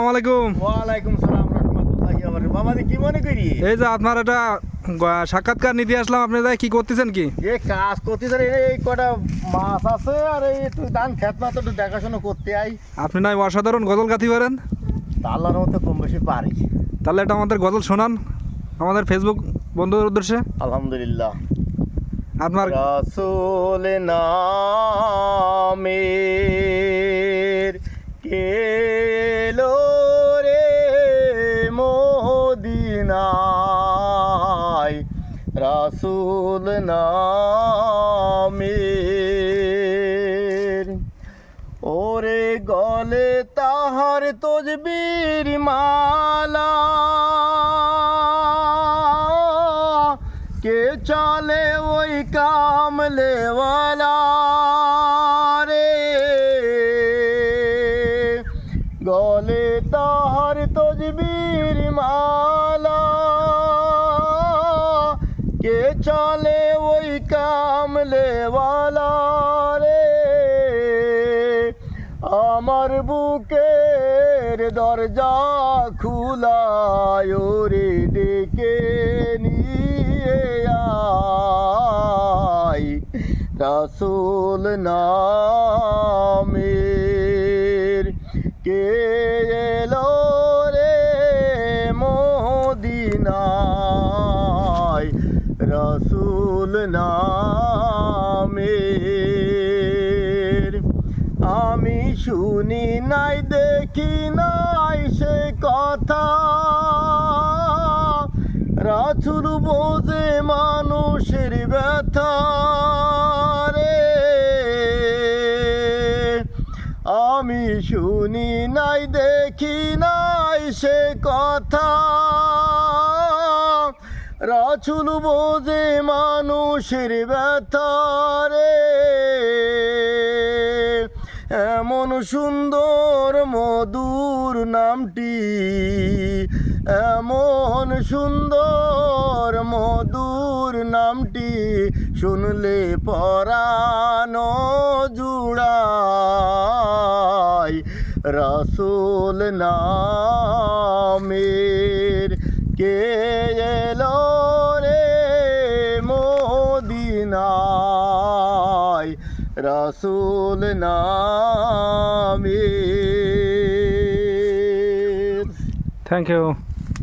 আসসালামাইকুম ওয়ালাইকুম সালাম রহমতুল্লাহি কি মনে করি? এই যে আপনার একটা সাক্ষাৎকার নিতে আসলাম আপনি যাই কি করতেছেন কি? এ কাজ করতে স্যার এই কটা মাছ আছে আর এই একটু ধান খেত একটু দেখাশোনা করতে আই। আপনি নয় অসাধারণ গজল গাঁথি পারেন তা আল্লাহর মতো কম বেশি পারি। তাহলে এটা আমাদের গজল শোনান আমাদের ফেসবুক বন্ধুদের উদ্দেশ্যে। আলহামদুলিল্লাহ। আপনার রাসূল নামের রাসূল নামের ওরে গলে তাহার তজবির মালা কে চলে ওই কামলেওয়ালা রে গলে তাহার তজবির মালা চলে ওই কামলেওয়ালা রে। আমার বুকের দরজা খুলায় রে, ডেকে নিয়ে আয় রাসূল নামের। কে এলো রে মদিনায়? রাসূল নামের। আমি শুনি নাই, দেখি নাই সে কথা। রাছুর বোঝে মানুষের ব্যথা রে। আমি শুনি নাই, দেখি নাই সে কথা। রাছুল বোঝে মানুষের ব্যথা রে। এমন সুন্দর মধুর নামটি, এমন সুন্দর মধুর নামটি শুনলে পরানো জুড়াই রসুল নামের কে মদিনায় রসুল নামের থ্যাংক ইউ